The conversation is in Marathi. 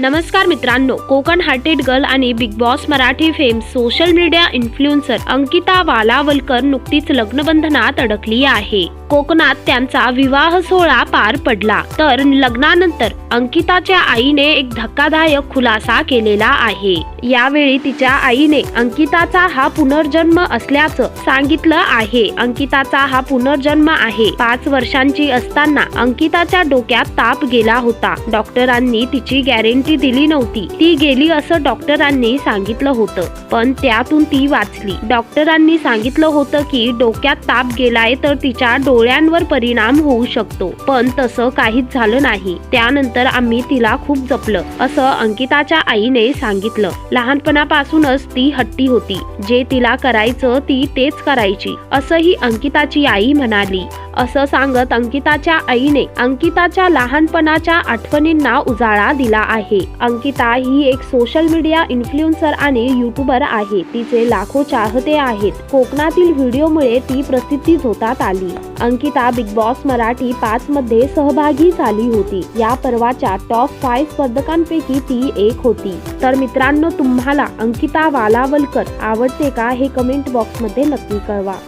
नमस्कार मित्रांनो कोकण हार्टेड गर्ल आणि Bigg Boss Marathi fame social media influencer Ankita Walawalkar नुकतीच लग्नबंधनात अडकली आहे. कोकणात त्यांचा विवाह सोहळा पार पडला. तर लग्नानंतर अंकिताच्या आईने एक धक्कादायक खुलासा केलेला आहे. यावेळी तिच्या आईने अंकिताचा हा पुनर्जन्म असल्याचं सांगितलं आहे. अंकिताचा हा पुनर्जन्म आहे. पाच वर्षांची असताना अंकिताच्या डोक्यात ताप गेला होता. डॉक्टरांनी तिची गॅरंटी दिली नव्हती. ती गेली असं डॉक्टरांनी सांगितलं होतं. पण त्यातून ती वाचली. डॉक्टरांनी सांगितलं होतं की डोक्यात ताप गेलाय तर तिच्या डोळ्यांवर परिणाम होऊ शकतो. पण तसं काहीच झालं नाही. त्यानंतर आम्ही तिला खूप जपलं असं अंकिताच्या आईने सांगितलं. लहानपणापासूनच ती हट्टी होती. जे तिला करायचं ती तेच करायची असंही अंकिताची आई म्हणाली. असं सांगत अंकिताच्या आईने अंकिताच्या लहानपणाच्या आठवणींना उजाळा दिला आहे. अंकिता ही एक सोशल मीडिया इन्फ्लुएन्सर आणि युट्यूबर आहे. तिचे लाखो चाहते आहेत. कोकणातील व्हिडिओमुळे ती प्रसिद्धी झोतात आली. अंकिता बिग बॉस मराठी पाच मध्ये सहभागी झाली होती. या पर्वाच्या टॉप फाय स्पर्धकांपैकी ती एक होती. तर मित्रांनो तुम्हाला अंकिता वालावलकर आवडते का हे कमेंट बॉक्समध्ये नक्की कळवा.